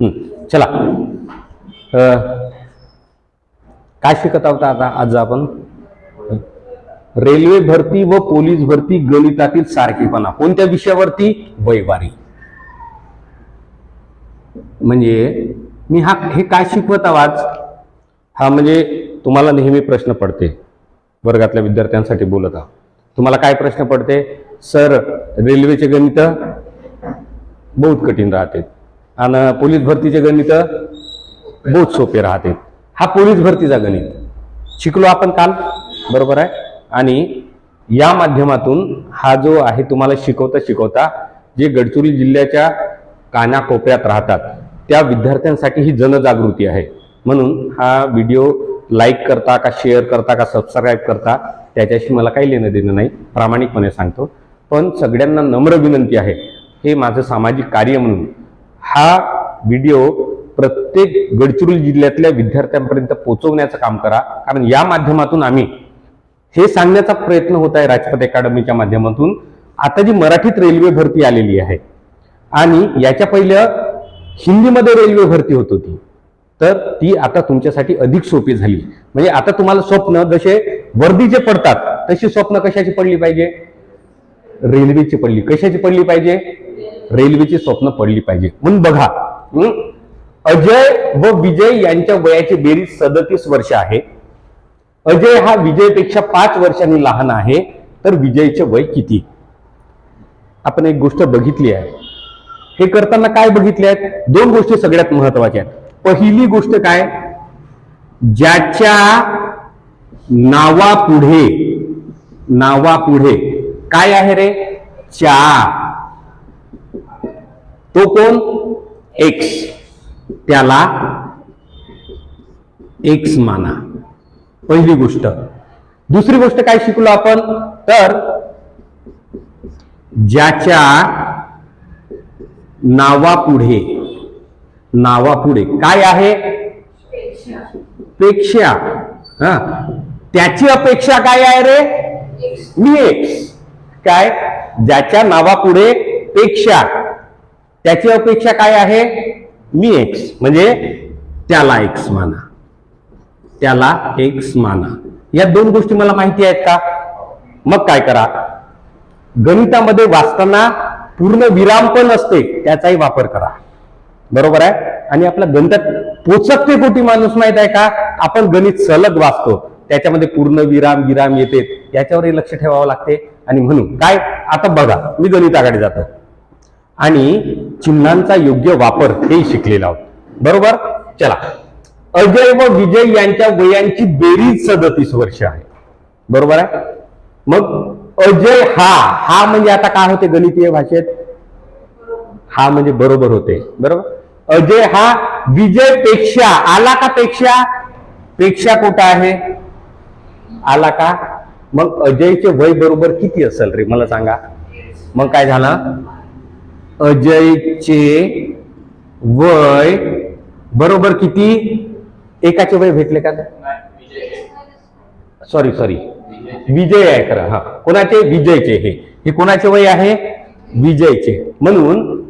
चला. काय शिकत आहोत आता? आज आपण? रेल्वे भरती व पोलीस भरती गणितातील सारखेपणा. कोणत्या विषयावरती? वैवारी. म्हणजे मी हा हे काय शिकवत आवाज हा म्हणजे तुम्हाला नेहमी प्रश्न पडते. वर्गातल्या विद्यार्थ्यांसाठी बोलत आहोत तुम्हाला काय प्रश्न पडते? सर रेल्वेचे गणित बहुत कठीण राहते. आणि पोलीस भरतीचे गणित बहुत सोपे राहते. हा पोलीस भरतीचा गणित. शिकलो आपण काल बरोबर आहे? आणि या माध्यमातून हा जो आहे तुम्हाला शिकवता शिकवता जे गडचिरोली जिल्ह्याच्या कानाकोपऱ्यात राहतात त्या विद्यार्थ्यांसाठी ही जनजागृती आहे. म्हणून हा व्हिडिओ लाईक करता का शेअर करता का सबस्क्राईब करता त्याच्याशी मला काही लेणं देणं नाही प्रामाणिकपणे सांगतो. पण सगळ्यांना नम्र विनंती आहे हे माझं सामाजिक कार्य म्हणून हा व्हिडिओ प्रत्येक गडचिरोली जिल्ह्यातल्या विद्यार्थ्यांपर्यंत पोहोचवण्याचं काम करा. कारण या माध्यमातून आम्ही हे सांगण्याचा प्रयत्न होत आहे राजपथ अकॅडमीच्या माध्यमातून. आता जी मराठीत रेल्वे भरती आलेली आहे आणि याच्या पहिलं हिंदीमध्ये रेल्वे भरती होत होती तर ती आता तुमच्यासाठी अधिक सोपी झाली. म्हणजे आता तुम्हाला स्वप्न जसे वर्दीचे पडतात तशी स्वप्न कशाची पडली पाहिजे? रेल्वेची पडली. कशाची पडली पाहिजे? रेल्वेची स्वप्न पडली पाहिजे. म्हणून बघा अजय व विजय यांच्या वयाची बेरीज सदतीस वर्ष आहे. अजय हा विजयपेक्षा पाच वर्षांनी लहान आहे. तर विजयचे वय किती? आपण एक गोष्ट बघितली आहे. हे करताना काय बघितले आहेत? दोन गोष्टी सगळ्यात महत्त्वाच्या आहेत. पहिली गोष्ट काय? ज्याच्या नावापुढे नावापुढे काय आहे रे? चा तो कोण? एक्स त्याला एक्स माना. पहिली गोष्ट. दुसरी गोष्ट काय शिकलो आपण? तर ज्याच्या नावापुढे नावापुढे काय आहे? पेक्षा. हा. त्याची अपेक्षा काय आहे रे? मी एक्स काय? ज्याच्या नावापुढे पेक्षा. त्याची अपेक्षा काय आहे? मी एक्स म्हणजे त्याला एक्स माना. त्याला एक्स माना. या दोन गोष्टी मला माहिती आहेत का? मग काय करा? गणितामध्ये वाचताना पूर्ण विराम पण असते त्याचाही वापर करा. बरोबर आहे? आणि आपल्या गणितात पोचक ते कोटी माणूस माहीत आहे का? आपण गणित सलग वाचतो त्याच्यामध्ये पूर्ण विराम विराम येते. याच्यावरही लक्ष ठेवावं लागते. आणि म्हणून काय? आता बघा मी गणिताकडे जातो. आणि चिन्हांचा योग्य वापर हे शिकलेला आहोत बरोबर? चला. अजय व विजय यांच्या वयांची बेरीज सदतीस वर्ष आहे. बरोबर आहे? मग अजय हा हा म्हणजे आता काय होते गणितीय भाषेत? हा म्हणजे बरोबर होते. बरोबर? अजय हा विजयपेक्षा आला का पेक्षा? पेक्षा कुठं आहे? आला का? मग अजयचे वय बरोबर किती असेल रे? मला सांगा. मग काय झालं? अजयचे वय बरोबर किती? एकाचे वय भेटले का? सॉरी सॉरी विजय आहे खरं हा. कोणाचे? विजयचे हे. हे कोणाचे वय आहे? विजयचे. म्हणून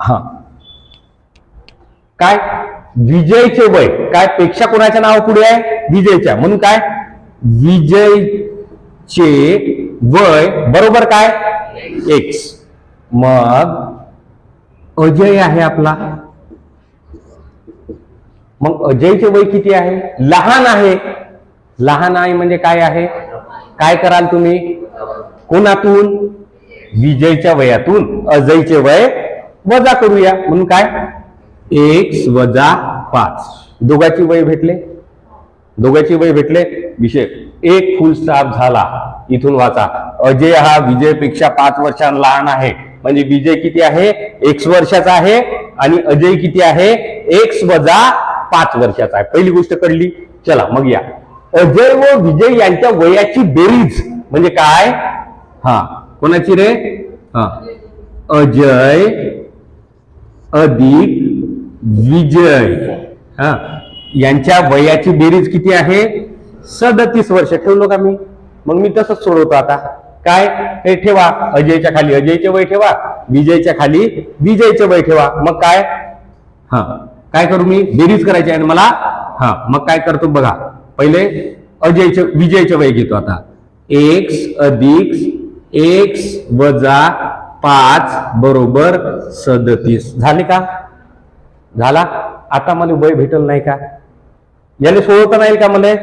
हा. काय? विजयचे वय. काय? पेक्षा कोणाच्या नाव पुढे आहे? विजयच्या. म्हणून काय? विजयचे वय. बरोबर काय? एक्स मग अजय आहे आपला. मग अजयचे वय किती आहे? लहान आहे. लहान आहे म्हणजे काय आहे? काय कराल तुम्ही? कोणातून? विजयच्या वयातून. अजयचे वय वजा करूया. म्हणून काय? एक वजा पाच. दोघांची वय भेटले? दोघांची वय भेटले? विषय एक फुल स्टॉप झाला. इथून वाचा. अजय हा विजयपेक्षा पाच वर्षां लहान आहे. म्हणजे विजय किती आहे? एक्स वर्षाचा आहे आणि अजय किती आहे? एक्स वजा पाच वर्षाचा आहे. पहिली गोष्ट कळली? चला मग या. अजय व विजय यांच्या वयाची बेरीज म्हणजे काय? हा कोणाची रे? हा. अजय अधिक विजय. हा. यांच्या वयाची बेरीज किती आहे? सदतीस वर्ष. ठेवलो का मी. मग मी तसंच सोडवतो आता. काय? हे ठेवा. अजयच्या खाली. अजयचे वय ठेवा. विजयच्या खाली. विजयचे वय ठेवा. मग काय? हा. काय करू मी? बेरीज करायची आहे आणि मला? हा. मग काय करतो बघा. पहिले अजयचे विजयचे वय घेतो आता. एक्स अधिक एक्स वजा पाच बरोबर सदतीस. झाले का? झाला? आता मला वय भेटल नाही का? याला सोडवता नाही येईल का मला?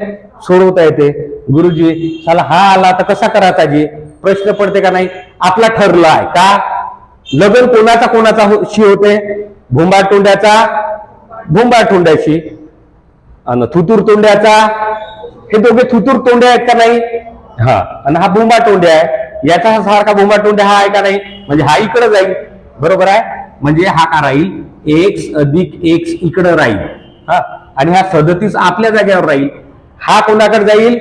सोडवता येते. गुरुजी साला हा आला. तर कसा करायचा जी प्रश्न पडते का नाही? आपला ठरला आहे का? लग्न कोणाचा कोणाचा हो- शी होते? भुंबा तोंड्याचा तोंड्याशी आणि थुतूर तोंड्याचा हे दोघे थुतूर तोंडे आहेत का नाही? हा. आणि हा भुंबा आहे. याचा हा सारखा भुंबाटोंड्या हा आहे का नाही? म्हणजे हा इकडे जाईल. बरोबर आहे? म्हणजे हा का राहील? एक्स अधिक एक्स इकडं राहील. हा. आणि हा सदतीस आपल्या जागेवर राहील. हा कोणाकडे जाईल?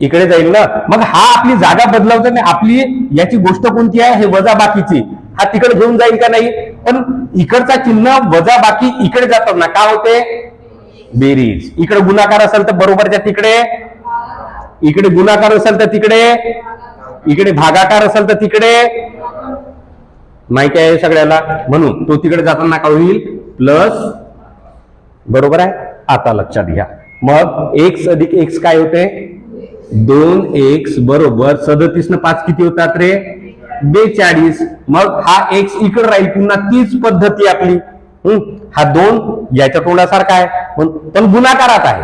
इकडे जाईल ना. मग हा आपली जागा बदलावतो नाही आपली याची गोष्ट कोणती आहे? हे वजा बाकीची. हा तिकडे घेऊन जाईल का नाही? पण इकडचा चिन्ह वजा बाकी इकडे जाताना का होते? बेरीज. इकडे गुणाकार असेल तर बरोबरच्या तिकडे. इकडे गुणाकार असेल तर तिकडे. इकडे भागाकार असेल तर तिकडे. माहिती आहे सगळ्याला? म्हणून तो तिकडे जाताना काय होईल? प्लस बरोबर आहे? आता लक्षात घ्या. मग एक्स अधिक एक्स काय होते? दोन एक्स बरोबर सदतीस न पाच किती होतात रे? बेचाळीस. मग हा एक्स इकडे राहील पुन्हा तीच पद्धती आपली. हम्म, हा दोन याच्या तोंडासारखा आहे. पण पण गुणाकारात आहे.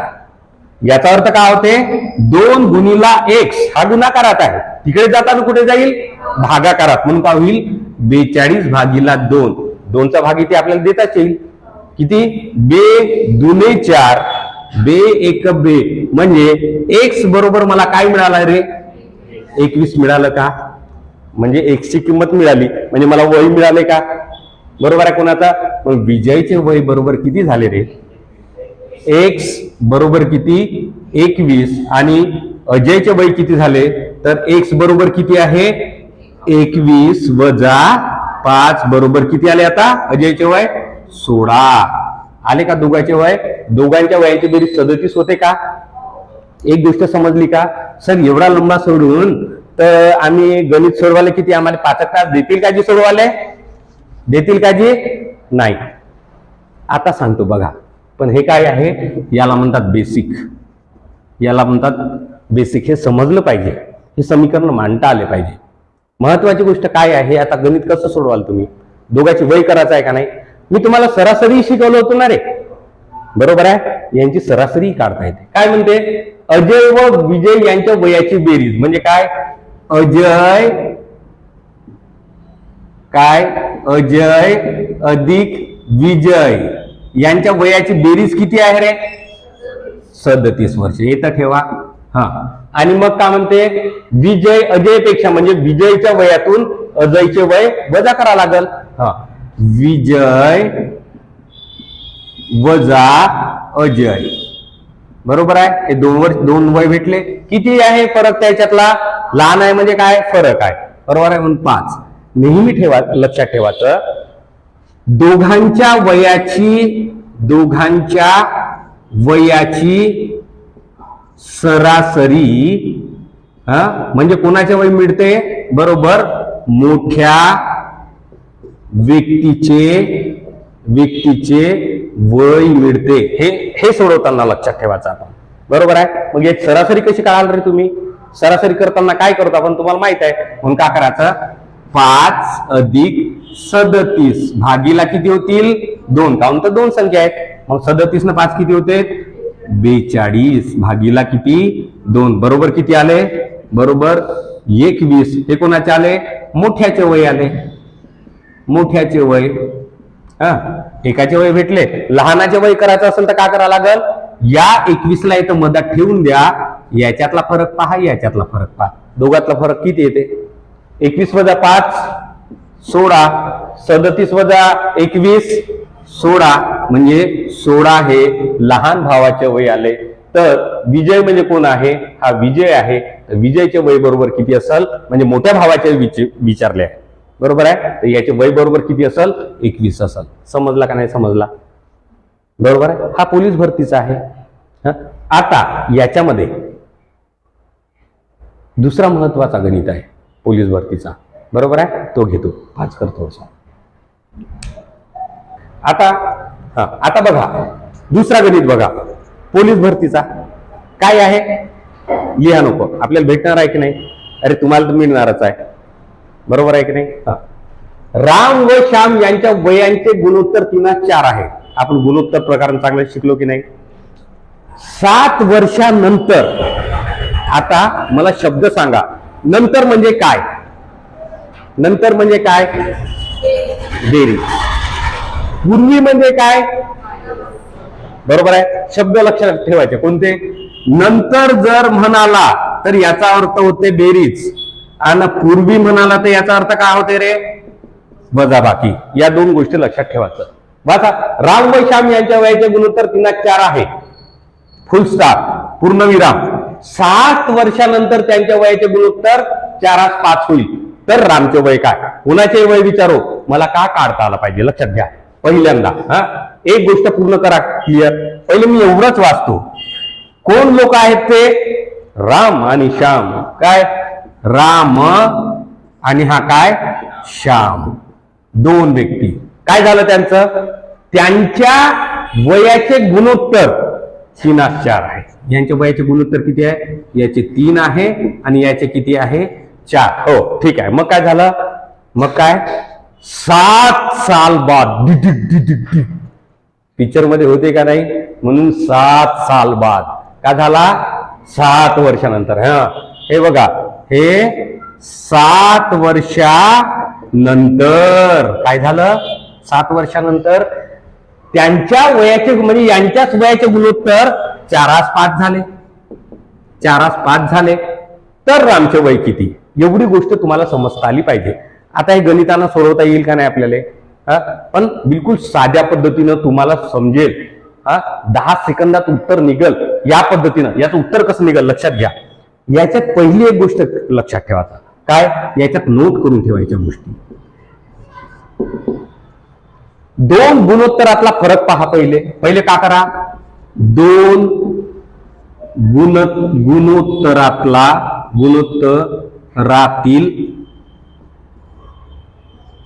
याचा अर्थ काय होते? दोन गुणीला एक्स हा गुणाकारात आहे. तिकडे जाताना कुठे जाईल? भागाकारात. म्हणून काय होईल? बेचाळीस भागीला दोन. दोनचा भाग इथे आपल्याला देताच येईल. किती? बे दुने चार. बे एक बे. म्हणजे एक्स बरोबर मला काय मिळालं रे? एकवीस मिळालं का? म्हणजे एक्सची किंमत मिळाली. म्हणजे मला वय मिळाले का? बरोबर आहे कोणाचा? मग विजयचे वय बरोबर किती झाले रे? एक्स बरोबर किती? एकवीस. आणि अजयचे वय किती झाले? तर एक्स बरोबर किती आहे? एकवीस वजा पाच बरोबर किती आले आता? अजयचे वय सोळा. आले का दोघांचे वय? दोघांच्या वयाची बेरीज सदतीस होते का? एक गोष्ट समजली का? सर एवढा लंबा सोडून तर आम्ही गणित सोडवायला किती? आम्हाला पाच तास देतील का जी सोडवाले देतील का जी? नाही. आता सांगतो बघा. पण हे काय आहे? याला म्हणतात बेसिक याला म्हणतात बेसिक हे समजलं पाहिजे. हे समीकरण मांडता आले पाहिजे. महत्वाची गोष्ट काय आहे? आता गणित कसं सोडवाल तुम्ही? दोघांची वय करायचं आहे का नाही? मी तुम्हाला सरासरी शिकवलं होतं ना रे. बरोबर आहे? यांची सरासरी काढता येते. काय म्हणते? अजय व विजय यांच्या वयाची बेरीज. म्हणजे काय? अजय काय? अजय अधिक विजय. यांच्या वयाची बेरीज किती आहे रे? सदतीस वर्ष. येतं ठेवा. हा. आणि मग काय म्हणते? विजय अजयपेक्षा म्हणजे विजयच्या वयातून अजयचे वय वजा करा लागल. हा. विजय वजा अजय. बरोबर आहे? हे दोन वर्ष दोन वय भेटले. किती आहे फरक त्याच्यातला? लहान आहे म्हणजे काय? फरक आहे. बरोबर आहे? म्हणून पाच. नेहमी ठेवा लक्षात ठेवा तर. दोघांच्या वयाची दोघांच्या वयाची सरासरी हा? म्हणजे कोणाचे वय मिळते? बरोबर? मोठ्या व्यक्तीचे व्यक्तीचे वय मिळते. हे हे सोडवताना लक्षात ठेवायचं आपण. बरोबर आहे? मग एक सरासरी कशी काढाल रे तुम्ही? सरासरी करताना काय करतो आपण तुम्हाला माहीत आहे? म्हणून का करायचं? पाच अधिक सदतीस. भागीला किती होतील? दोन. काउन तर दोन संख्या आहेत. मग सदतीस न पाच किती होते? बेचाळीस. भागीला किती? दोन. बरोबर किती आले? बरोबर एकवीस. हे कोणाचे आले? मोठ्याचे वय आले. मोठ्याचे वय. हा एकाचे वय भेटले. लहानाचे वय करायचं असेल तर काय करावं लागल? या एकवीसला इथं मधात ठेवून द्या. याच्यातला फरक पहा याच्यातला फरक पहा. दोघातला फरक किती येते? एकवीस वजा पाच सोळा. सदतीस वजा एकवीस सोळा. म्हणजे सोळा हे लहान भावाचे वय आले. तर विजय म्हणजे कोण आहे? हा विजय आहे. तर विजयचे वय बरोबर किती असेल? म्हणजे मोठ्या भावाचे विच- विचारले आहे. बरोबर आहे? तर याचे वय बरोबर किती असेल? एकवीस असेल. समजला का नाही समजला? बरोबर आहे? हा पोलीस भरतीचा आहे. आता याच्यामध्ये दुसरा महत्त्वाचा गणित आहे पोलीस भरतीचा. बरोबर आहे? तो घेतो. पाच करतो आता हा आता बघा. दुसरा गणित बघा. पोलीस भरतीचा. काय आहे? लिहा नको. आपल्याला भेटणार आहे की नाही? अरे तुम्हाला तर मिळणारच आहे. बरोबर आहे की नाही? राम व श्याम यांच्या वयांचे गुणोत्तर तिना चार आहे. आपण गुणोत्तर प्रकार चांगलं शिकलो की नाही? सात वर्षानंतर आता मला शब्द सांगा. नंतर म्हणजे काय? नंतर म्हणजे काय? देरी. पूर्वी म्हणजे काय? बरोबर आहे? शब्द लक्षात ठेवायचे. कोणते? नंतर जर म्हणाला तर याचा अर्थ होते बेरीज. आणि पूर्वी म्हणाला तर याचा अर्थ काय होते रे? वजाबाकी या दोन गोष्टी लक्षात ठेवायचं. वाचा राम व श्याम यांच्या वयाचे गुणोत्तर तिना चार आहे. फुल स्टॉप पूर्णविराम. सात वर्षानंतर त्यांच्या वयाचे गुणोत्तर चारास पाच होईल. तर रामचे वय काय? कुणाचे वय विचारो? मला का काढता आला पाहिजे? लक्षात घ्या. पहिल्यांदा हा? एक गोष्ट पूर्ण करा. क्लिअर पहिले मी एवढंच वाचतो. कोण लोक आहेत ते? राम आणि श्याम. काय? राम आणि हा काय? श्याम. दोन व्यक्ती. काय झालं त्यांचं? त्यांच्या वयाचे गुणोत्तर तीनास चार आहे. यांच्या वयाचे गुणोत्तर किती आहे? याचे तीन आहे आणि याचे किती आहे? चार. हो ठीक आहे. मग काय झालं? मग काय? सात साल बाद. पिक्चरमध्ये होते का नाही? म्हणून सात साल बाद. का झाला? सात वर्षानंतर. हा. हे बघा. हे सात वर्षानंतर. काय झालं? सात वर्षानंतर. त्यांच्या वयाचे म्हणजे यांच्याच वयाचे गुणोत्तर चारास पाच झाले. चारास पाच झाले. तर रामचे वय किती? एवढी गोष्ट तुम्हाला समजता आली पाहिजे. आता हे गणितानं सोडवता येईल का नाही आपल्याला? पण बिलकुल साध्या पद्धतीनं तुम्हाला समजेल. हा? दहा सेकंदात उत्तर निघल या पद्धतीनं. याचं उत्तर कसं निघल? लक्षात घ्या. याच्यात पहिली एक गोष्ट लक्षात ठेवायचा काय? याच्यात नोट करून ठेवायच्या गोष्टी. दोन गुणोत्तरातला फरक पहा पहिले. पहिले का करा? दोन गुण गुणोत्तरातला गुणोत्तरातील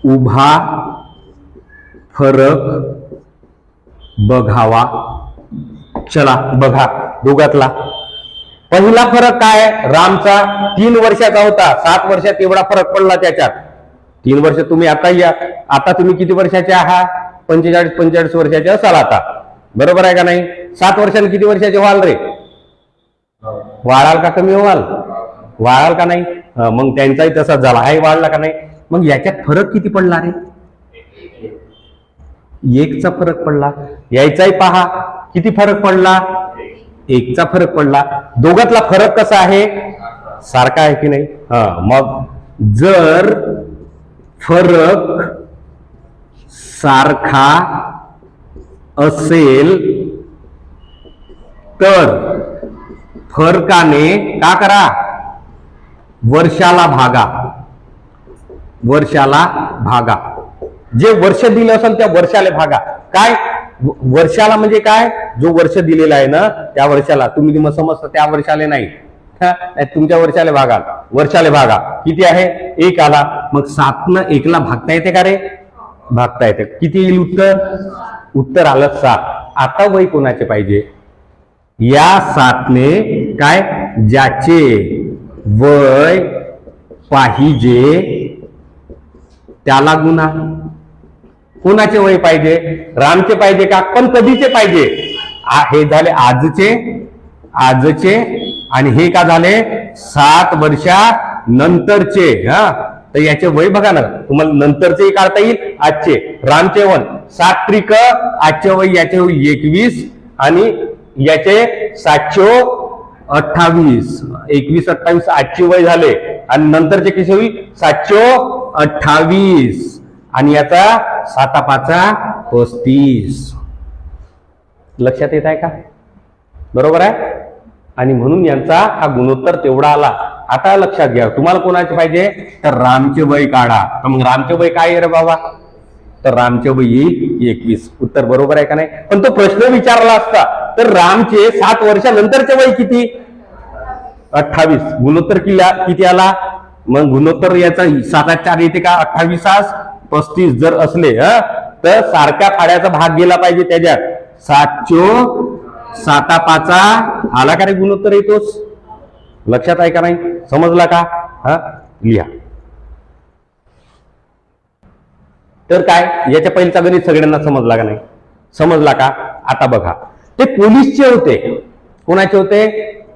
उभा फरक बघावा. चला बघा. दोघातला. पहिला फरक काय? रामचा तीन वर्षाचा होता. सात वर्षात एवढा फरक पडला त्याच्यात. तीन वर्ष तुम्ही आता या. आता तुम्ही किती वर्षाचे आहात? पंचेचाळीस पंचेचाळीस वर्षाचे असाल आता. बरोबर आहे का नाही? सात वर्षांनी किती वर्षाचे व्हाल रे? वाढाल का कमी व्हाल? वाढाल का नाही? मग त्यांचाही तसाच झाला. हाही वाढला का नाही? मग याच्यात फरक किती पडला रे? एकचा फरक पडला. यायचाही पहा. किती फरक पडला? एकचा फरक पडला. दोघातला फरक कसा आहे? सारखा आहे की नाही? हा मग जर फरक सारखा असेल तर फरकाने का करा? वर्षाला भागा. वर्षाला भागा. जे वर्ष दिलं असेल त्या वर्षाला भागा. काय? वर्षाला म्हणजे काय? जो वर्ष दिलेला आहे ना त्या वर्षाला. तुम्ही मग समजता त्या वर्षाला नाही. तुमच्या वर्षाला भागा. वर्षाला भागा. किती आहे? एक आला. मग सातनं एकला भागता येते का रे? भागता येते. किती येईल उत्तर? उत्तर आलं सात. आता वय कोणाचे पाहिजे? या सातने काय? ज्याचे वय पाहिजे त्याला गुन्हा कोणाचे वय पाहिजे? रामचे पाहिजे का पण कधीचे पाहिजे हे झाले आजचे आजचे आणि हे का झाले? सात वर्षा नंतरचे हा? तर याचे वय बघा ना तुम्हाला नंतरचेही काढता येईल आजचे. रामचे वन सात त्रिक आजचे वय याचे एकवीस आणि याचे सातशे अठ्ठावीस. एकवीस अठ्ठावीस आजचे वय झाले आणि नंतरचे किती होईल? सातशे अठ्ठावीस. आणि याचा साता पाचा पस्तीस लक्षात येत आहे का? बरोबर आहे? आणि म्हणून यांचा हा गुणोत्तर तेवढा आला. आता लक्षात घ्या तुम्हाला कोणाचे पाहिजे? तर रामचे वय काढा. तर मग रामचे वय काय आहे रे बाबा? तर रामचे वय येईल एकवीस. उत्तर बरोबर आहे का नाही? पण तो प्रश्न विचारला असता. तर रामचे सात वर्षानंतरचे वय किती? अठ्ठावीस. गुणोत्तर किल्ला किती आला? मग गुणोत्तर याचा सात आठ चार येते का? अठ्ठावीसास पस्तीस जर असले ह तर सारख्या फाड्याचा भाग गेला पाहिजे त्याच्यात. सातचो साता पाचा आला का रे गुणोत्तर येतोच लक्षात आहे का नाही? समजला का? हा लिहा. तर काय? याच्या पहिलीचा गणित सगळ्यांना समजला का नाही? समजला का? आता बघा. ते पोलीसचे होते. कोणाचे होते?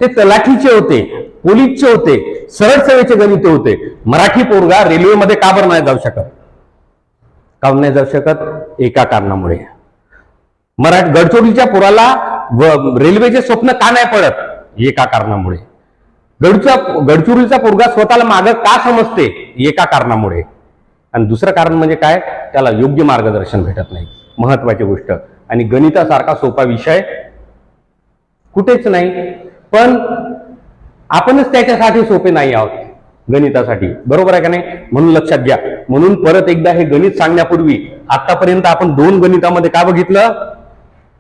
ते तलाठीचे होते. पोलीसचे होते. सरळ सेवेचे गणित होते. मराठी पोरगा रेल्वेमध्ये का बरं नाही जाऊ शकत? काऊन नाही जाऊ शकत? एका कारणामुळे. मराठी गडचोरीच्या पुराला रेल्वेचे स्वप्न का नाही पडत? एका कारणामुळे. गडचा गडचुरीचा पोरगा स्वतःला माग का समजते? एका कारणामुळे. आणि दुसरं कारण म्हणजे काय? त्याला योग्य मार्गदर्शन भेटत नाही. महत्वाची गोष्ट. आणि गणितासारखा सोपा विषय कुठेच नाही. पण आपणच त्याच्यासाठी सोपे नाही आहोत. गणितासाठी. बरोबर आहे का नाही? म्हणून लक्षात घ्या. म्हणून परत एकदा हे गणित सांगण्यापूर्वी आतापर्यंत आपण दोन गणितामध्ये का बघितलं?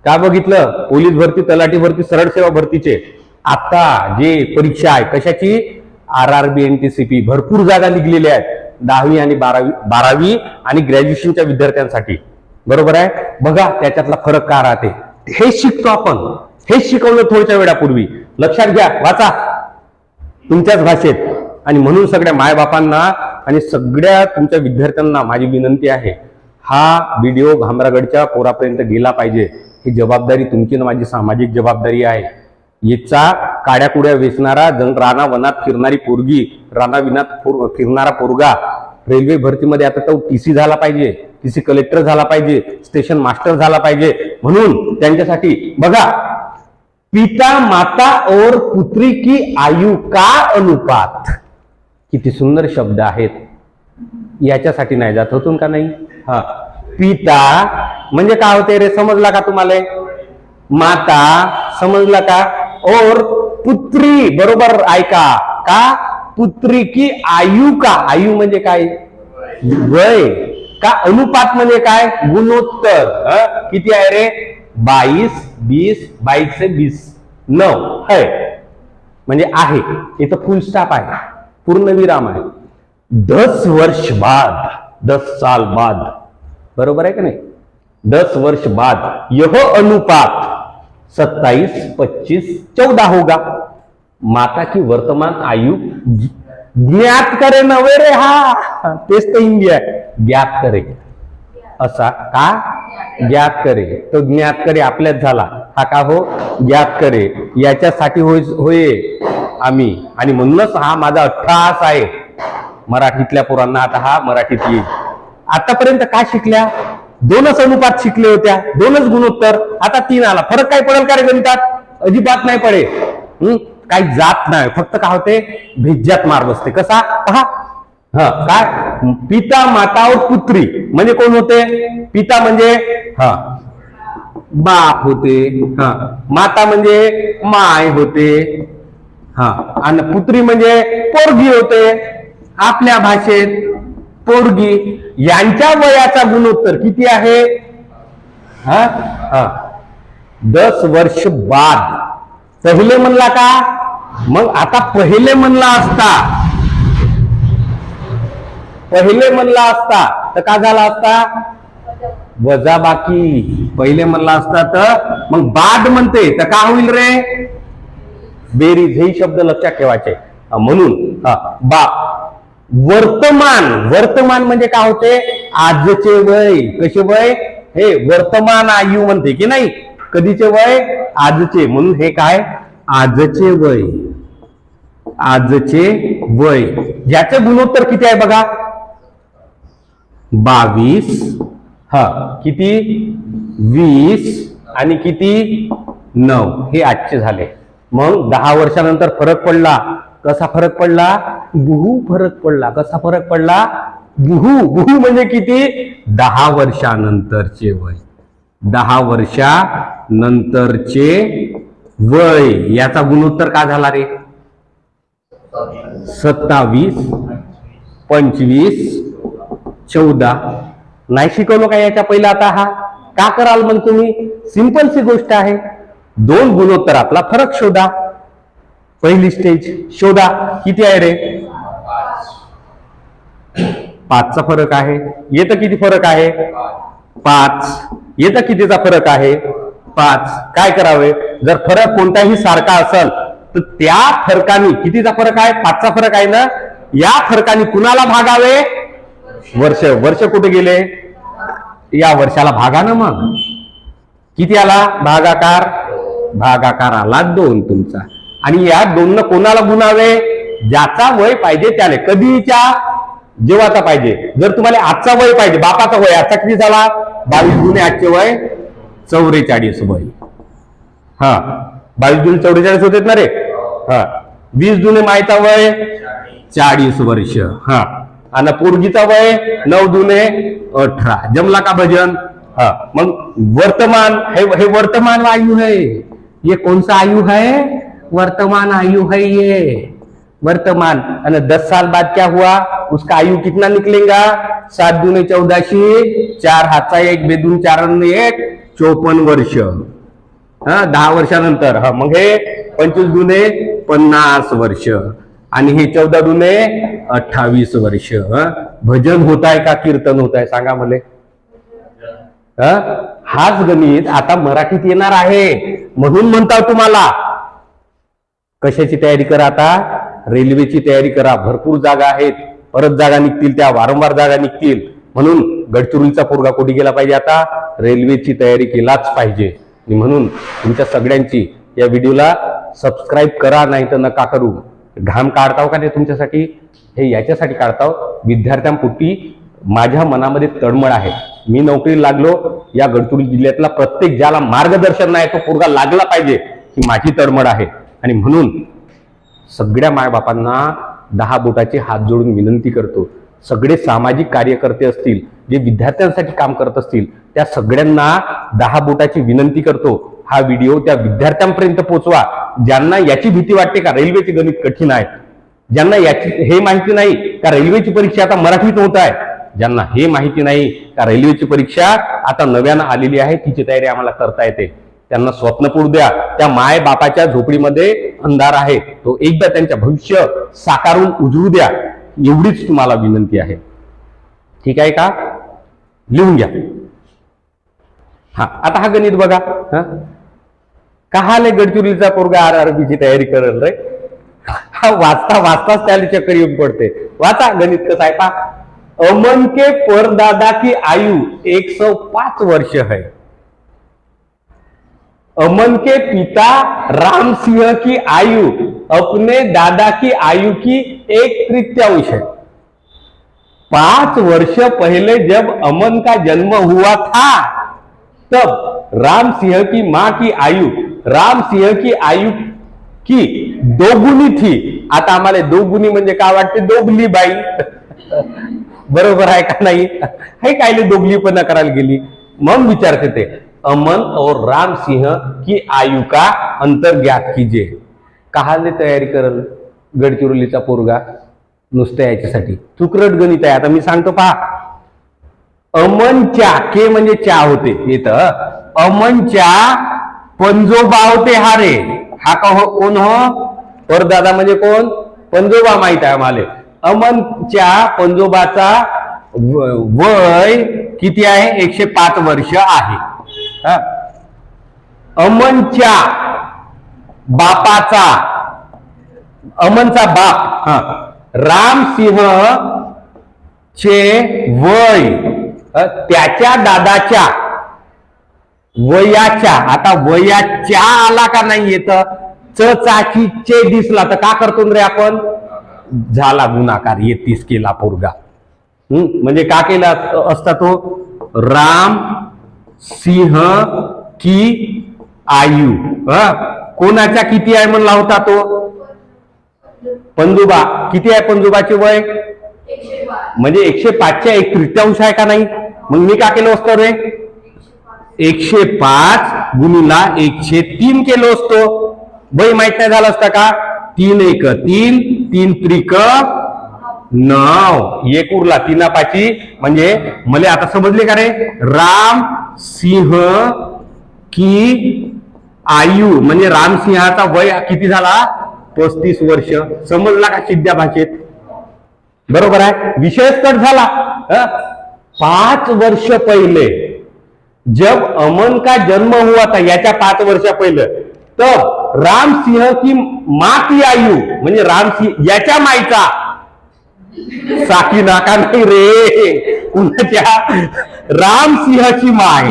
का बघितलं? पोलीस भरती तलाठी भरती सरळ सेवा भरतीचे. आता जे परीक्षा आहे कशाची? R R B N T C P भरपूर जागा निघलेल्या आहेत. दहावी आणि बारावी बारावी आणि ग्रॅज्युएशनच्या विद्यार्थ्यांसाठी. बरोबर आहे? बघा त्याच्यातला फरक का राहते? हे शिकतो आपण. हे शिकवलं थोड्याच्या वेळापूर्वी. लक्षात घ्या वाचा. तुमच्याच भाषेत. आणि म्हणून सगळ्या मायबापांना आणि सगळ्या तुमच्या विद्यार्थ्यांना माझी विनंती आहे हा व्हिडिओ भामरागडच्या पोरापर्यंत गेला पाहिजे. ही जबाबदारी तुमची ना माझी सामाजिक जबाबदारी आहे. याचा काड्याकुड्या वेचणारा जण राणा वनात फिरणारी पोरगी राणाविनात पोर- फिरणारा पोरगा रेल्वे भरतीमध्ये आता तो टीसी झाला पाहिजे टीसी कलेक्टर झाला पाहिजे स्टेशन मास्टर झाला पाहिजे. म्हणून त्यांच्यासाठी बघा पिता माता और पुत्री की आयु का अनुपात? किती सुंदर शब्द आहेत. याच्यासाठी नाही जात होतून का नाही? हा. पिता म्हणजे काय होते रे समजला का तुम्हाला? माता समजला का? और पुत्री बरोबर ऐका. का? पुत्री की आयु का? आयु म्हणजे काय? वय. का अनुपात म्हणजे काय? गुणोत्तर. किती आहे रे? बाईस बीस बाईस बीस नऊ. है. म्हणजे आहे. इथं फुल स्टॉप आहे. पूर्ण विराम आहे. दस वर्ष बाद दस साल बाद. बरोबर आहे का नाही? दस वर्ष बाद. यह अनुपात सत्ताईस पच्चीस चौदा होगा. माता की वर्तमान आयु ज्ञात करे नव्हे रे हा. तेच तर हिंदी आहे. ज्ञात करे. असा का? ज्ञात करे. तो ज्ञात करे आपल्याच झाला. हा का हो? ज्ञात करे. याच्यासाठी होय होय. आम्ही. आणि म्हणूनच हा माझा अठ्ठास आहे. मराठीतल्या पोरांना आता हा मराठीत येईल. आतापर्यंत काय शिकल्या? दोनच अनुपात शिकले होत्या. दोनच गुणोत्तर. आता तीन आला. फरक काय पडेल का रे गणितात? अजिबात नाही पडेल. काही जात नाही. फक्त काय होते? भिज्जात मार बसते. कसा? पहा. हा. काय पिता माता और पुत्री. म्हणजे कोण होते? पिता म्हणजे? हा. बाप होते. हा. माता म्हणजे माय होते. हा. आणि पुत्री म्हणजे पोरगी होते. आपल्या भाषेत पोरगी. यांच्या वयाचा गुणोत्तर किती आहे? हा? हा. दस वर्ष बाद. पहिले म्हणला का? मग आता पहिले म्हणला असता. पहिले म्हणला असता. तर का झाला असता? वजा बाकी पहिले म्हणला असता तर मग बाद म्हणते. तर का होईल रे? बेरीज हे शब्द लक्षात ठेवायचे. म्हणून बा वर्तमान वर्तमान म्हणजे काय होते? आजचे वय. कसे वय? हे वर्तमान आयु म्हणते की नाही? कधीचे वय? आजचे. म्हणून हे काय? आजचे वय. आजचे वय. ज्याचे गुणोत्तर किती आहे बघा? बावीस. हा किती? वीस. आणि किती? नऊ. हे आजचे झाले. मग दहा वर्षानंतर फरक पडला. कसा फरक पडला? गुहू फरक पडला. कसा फरक पडला? गुहू. गुहू म्हणजे किती? दहा वर्षानंतरचे वय. दहा वर्षानंतरचे वय. याचा गुणोत्तर का झाला रे? सत्तावीस पंचवीस चौदा. नाही शिकवलो का याच्या पहिला आता हा? का कराल मग तुम्ही? सिंपलची गोष्ट आहे. दोन गुणोत्तरातला फरक शोधा. पहिली स्टेज शोधा. किती आहे रे? पाचचा फरक आहे. येतं किती फरक आहे? पाच. येतं कितीचा फरक आहे? पाच. काय करावे? जर फरक कोणताही सारखा असेल तर त्या फरकाने कितीचा फरक आहे? पाचचा फरक आहे ना? या फरकाने कुणाला भागावे? वर्ष. वर्ष कुठे गेले? या वर्षाला भागा ना मग. किती आला? भागाकार. भागाकार आला दोन तुमचा. आणि या दोन कोणाला गुणावे? ज्याचा वय पाहिजे त्याने. कधीच्या? जेवाचा पाहिजे. जर तुम्हाला आजचा वय पाहिजे बापाचा वय आजचा किती झाला? बावीस जुने आजचे वय चौवेचाळीस वय. हा. बावीस जुने चौवेचाळीस होते ना रे? हा. वीस जुने मायचा वय चाळीस वर्ष. हा. आणि पोरगीचा वय नऊ जुने अठरा. जमला का भजन? हा. मग वर्तमान हे हे वर्तमान आयु आहे. ये कौन सा आयु है? वर्तमान आयु है ये। वर्तमान आणि दस साल बाद क्या हुआ? उसका आयु कितना निकलेगा? सात दुने चौदाशी चार हातचा एक बेदून चार एक चोपन्न वर्ष। हा दहा वर्षानंतर. हा मग हे पंचवीस दुने पन्नास वर्ष. आणि हे चौदा दुने अठ्ठावीस वर्ष. भजन होत आहे का कीर्तन होत आहे सांगा मला? हा? हाच गणित आता मराठीत येणार आहे. म्हणून म्हणता तुम्हाला कशाची तयारी करा आता? रेल्वेची तयारी करा. भरपूर जागा आहेत. परत जागा निघतील त्या वारंवार जागा निघतील. म्हणून गडचिरोलीचा पोरगा कुठे गेला पाहिजे आता? रेल्वेची तयारी केलाच पाहिजे. म्हणून तुमच्या सगळ्यांची या व्हिडिओला सबस्क्राईब करा नाही तर नका करू. घाम काढताव का नाही तुमच्यासाठी? हे याच्यासाठी काढताव. विद्यार्थ्यांपुटी माझ्या मनामध्ये तळमळ आहे. मी नोकरीला लागलो या गडचिरोली जिल्ह्यातला प्रत्येक ज्याला मार्गदर्शन नाही तो पोरगा लागला पाहिजे ही माझी तळमळ आहे. आणि म्हणून सगळ्या मायबापांना दहा बोटाचे हात जोडून विनंती करतो. सगळे सामाजिक कार्यकर्ते असतील जे विद्यार्थ्यांसाठी काम करत असतील त्या सगळ्यांना दहा बोटाची विनंती करतो. हा व्हिडिओ त्या विद्यार्थ्यांपर्यंत पोहोचवा ज्यांना याची भीती वाटते का रेल्वेचे गणित कठीण आहे? ज्यांना याची हे माहिती नाही का रेल्वेची परीक्षा आता मराठीत होत आहे? ज्यांना हे माहिती नाही रेल्वेची परीक्षा आता नव्यानं आलेली आहे. तिची तयारी आम्हाला करता येते. त्यांना स्वप्नपूर द्या. त्या माय बापाच्या झोपडीमध्ये अंधार आहे. तो एकदा त्यांच्या भविष्य साकारून उजळू द्या. एवढीच तुम्हाला विनंती आहे. ठीक आहे का? लिहून घ्या. हा आता हा गणित बघा. हा? कहाले गडचिरोलीचा पोरगा आर आरबीची तयारी करेल रे? हा वाचता वाचताच त्याला चक्कर येऊन पडते. वाचा गणित कसं आहे पा अमन के परदादा की आयु एक सौ पाच वर्ष है। अमन के पिता राम सिंह की आयु अपने दादा की आयु की एक तृतीयांश है। पांच वर्ष पहले जब अमन का जन्म हुआ था तब राम सिंह की मां की आयु राम सिंह की आयु की दोगुनी थी। आता आम्हाला दोगुनी म्हणजे काय वाटते? दोगली बाई बरोबर आहे का नाही? हे कायले दोगली पण करायला गेली. मग विचारते ते अमन और राम सिंह की आयु का अंतर ज्ञात कीजिए कहाले तयारी करल गडचिरोलीचा पोरगा? नुसत्या याच्यासाठी. तुकरट गणित आहे आता मी सांगतो पहा. अमन चा के म्हणजे चा होते येत अमन चा पंजोबा होते हा रे. हा का हो कोण हो? परदादा म्हणजे कोण? पंजोबा माहीत आहे आम्हाला. अमनच्या पंजोबाचा वय किती आहे? एकशे पाच वर्ष आहे. हा. अमनच्या बापाचा अमनचा बाप हा. रामसिंह चे वय त्याच्या दादाच्या वयाच्या आता वयाच्या आला का नाही येत? च चाकी चे दिसला. तर का करतो रे आपण? झाला गुणाकार येतीस केला पोरगा. म्हणजे का केला असता तो? राम सिंह की आयु. ह? कोणाच्या किती आहे म्हणला होता तो? पंजोबा किती आहे पंजोबाचे वय? म्हणजे एकशे पाचच्या एक तृतीयांश आहे का नाही? मग मी का केलं असतो रे? एकशे पाच गुणीला एकशे तीन केलो असतो. वय माहीत नाही झालं असतं का? तीन एक तीन तीन त्रिक नऊ एक उरला तीना पाची म्हणजे मला आता समजले का रे? राम सिंह की आयु. म्हणजे रामसिंहाचा वय किती झाला? पस्तीस वर्ष. समजला का सिद्ध्या भाषेत? बरोबर आहे? विषयच कट झाला. पाच वर्ष पहिले. जब अमन का जन्म हुआ था याच्या पाच वर्षा पहिलं. तर रामसिंह की माती आयू आयु म्हणजे राम सिंह याच्या माईचा साकी नाका नाही रे. कुणाच्या? रामसिंहची माय.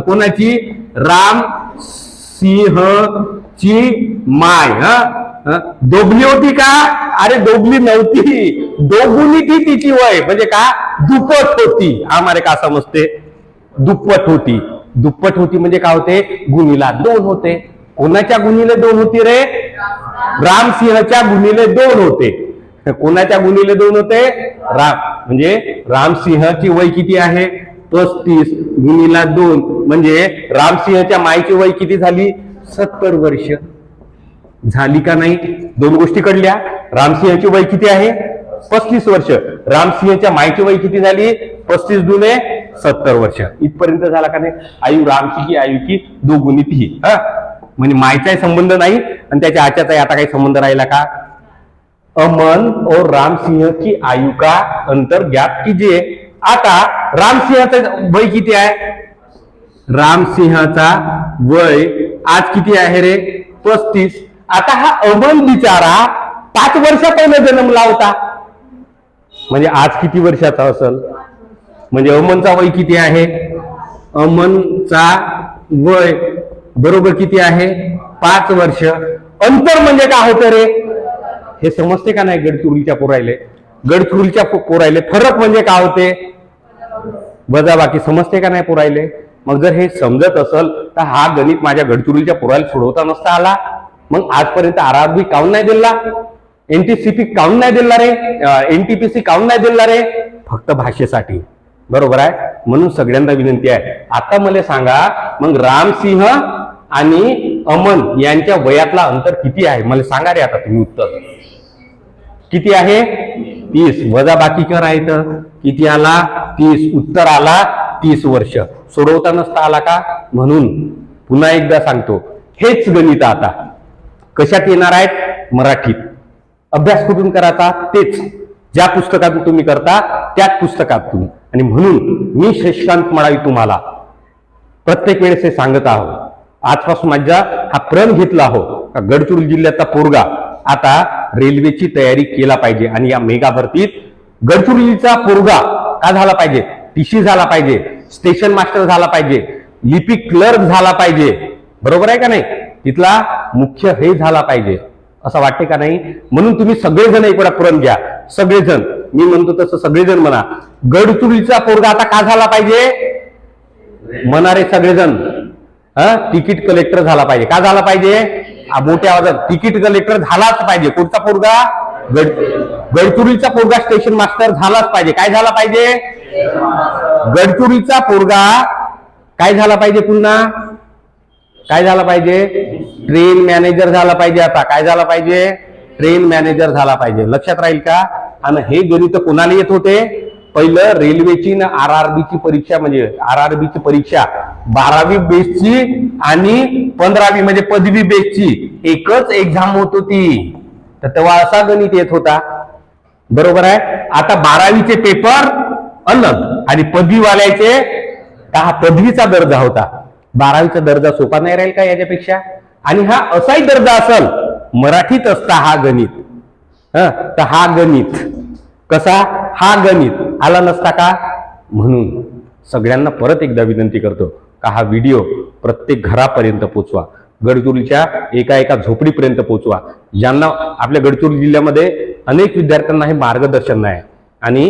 कोणाची? राम सिंहची माय. हा? हा? होती का? अरे दोगली नव्हती. दोगुनी ती तिची वय. म्हणजे का? दुप्पट होती. आम्हाला का समजते? दुप्पट होती. दुप्पट होती म्हणजे काय होते? गुणीला दोन होते. कोणाच्या गुणीले दोन होती रे? रामसिंहच्या गुणीले दोन होते. कोणाच्या गुणीले दोन होते? राम. म्हणजे रामसिंहची वय किती आहे? पस्तीस. गुणीला दोन. म्हणजे रामसिंहच्या मायची वय किती झाली? सत्तर वर्ष. झाली का नाही? दोन गोष्टी कडल्या रामसिंहची वय किती आहे? पस्तीस वर्ष. रामसिंहच्या मायची वय किती झाली? पस्तीस दुने सत्तर वर्ष. इथपर्यंत झाला का नाही? आयु रामची की आयु की दोगुणी ती. हा? म्हणजे मायचाही संबंध नाही आणि त्याच्या आच्याचाही आता काही संबंध राहिला का? अमन और रामसिंह की आयु का? अंतर ज्ञात कीजिए आता रामसिंहाचा वय किती आहे? रामसिंहाचा वय आज किती आहे रे? पस्तीस. आता हा अमन बिचारा पाच वर्षा पहिला जन्मला होता म्हणजे आज किती वर्षाचा असल? म्हणजे अमनचा वय किती आहे? अमनचा वय बरोबर किती आहे? पाच वर्ष. अंतर म्हणजे काय होतं रे? हे समजते का नाही गडचिरोलीच्या पोरायले? गडचिरोलीच्या पोरायले फरक म्हणजे काय होते? वजा बाकी समजते का नाही पोरायले? मग जर हे समजत असल तर हा गणित माझ्या गडचिरोलीच्या पोरायला सोडवता नसता आला. मग आजपर्यंत आर आर बी काउन नाही दिला एनटीसीपी काऊन नाही दिला रे? एनटीपीसी काउन नाही दिला रे? फक्त भाषेसाठी. बरोबर आहे? म्हणून सगळ्यांना विनंती आहे. आता मला सांगा मग रामसिंह आणि अमन यांच्या वयातला अंतर किती आहे? मला सांगा रे आता तुम्ही उत्तर. किती आहे? तीस. वजा बाकी आहे तर किती आला? तीस. उत्तर आला तीस वर्ष. सोडवता नसता आला का? म्हणून पुन्हा एकदा सांगतो. हेच गणित आता. कशात येणार आहेत? मराठीत. अभ्यास कुठून करायचा? तेच. ज्या पुस्तकातून तुम्ही करता त्याच पुस्तकातून. आणि म्हणून मी शशिकांत मळावी तुम्हाला. प्रत्येक वेळेस हे सांगत आहोत. आजपासून माझा हा प्रण घेतला आहो गडचिरोली जिल्ह्याचा पोरगा. आता रेल्वेची तयारी केला पाहिजे आणि या मेगा भरतीत गडचिरोलीचा पोरगा का झाला पाहिजे? टीसी झाला पाहिजे. स्टेशन मास्टर झाला पाहिजे. लिपिक क्लर्क झाला पाहिजे. बरोबर आहे का नाही? तिथला मुख्य हे झाला पाहिजे. असं वाटते का नाही? म्हणून तुम्ही सगळेजण एक वेळा घ्या. सगळेजण. मी म्हणतो तसं सगळेजण म्हणा. गडचुरीचा पोरगा आता का झाला पाहिजे? म्हणणारे सगळेजण. तिकीट कलेक्टर झाला पाहिजे. का झाला पाहिजे? मोठ्या आवाजात. तिकीट कलेक्टर झालाच पाहिजे. कुठचा पोरगा? गड गडचुरीचा पोरगा स्टेशन मास्टर झालाच पाहिजे. काय झाला पाहिजे? गडचुरीचा पोरगा. काय झाला पाहिजे पुन्हा? काय झाला पाहिजे? ट्रेन मॅनेजर झाला पाहिजे आता. काय झाला पाहिजे? ट्रेन मॅनेजर झाला पाहिजे. लक्षात राहील का? आणि हे गणित कोणाला येत होते? पहिलं रेल्वेची ना आर आर ची परीक्षा म्हणजे आर आर ची परीक्षा बारावी बेसची आणि पंधरावी म्हणजे पदवी बेसची. एकच एक्झाम होत होती. तर तेव्हा असा गणित येत होता. बरोबर आहे? आता बारावीचे पेपर अलग आणि पदवीवाल्याचे हा पदवीचा दर्जा होता. बारावीचा दर्जा सोपा नाही राहील का याच्यापेक्षा? आणि हा असाही दर्जा असल मराठीत असता हा गणित. तर हा गणित. कसा? हा गणित. आला नसता का? म्हणून सगळ्यांना परत एकदा विनंती करतो का हा व्हिडिओ प्रत्येक घरापर्यंत पोचवा. गडचिरोलीच्या एका एका झोपडीपर्यंत पोचवा. ज्यांना आपल्या गडचिरोली जिल्ह्यामध्ये अनेक विद्यार्थ्यांना हे मार्गदर्शन नाही. आणि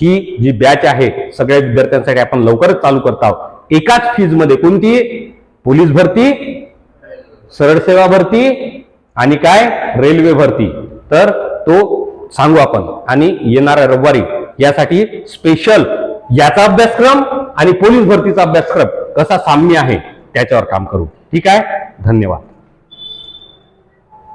ही जी बॅच आहे सगळ्या विद्यार्थ्यांसाठी आपण लवकरच चालू करत आहोत. एकाच फीजमध्ये कोणती? पोलीस भरती सरळ सेवा भरती आणि काय? रेल्वे भरती. तर तो सांगू आपण. आणि येणाऱ्या रविवारी यासाठी स्पेशल याचा अभ्यासक्रम आणि पोलीस भरतीचा अभ्यासक्रम कसा साम्य आहे त्याच्यावर काम करू. ठीक आहे? धन्यवाद.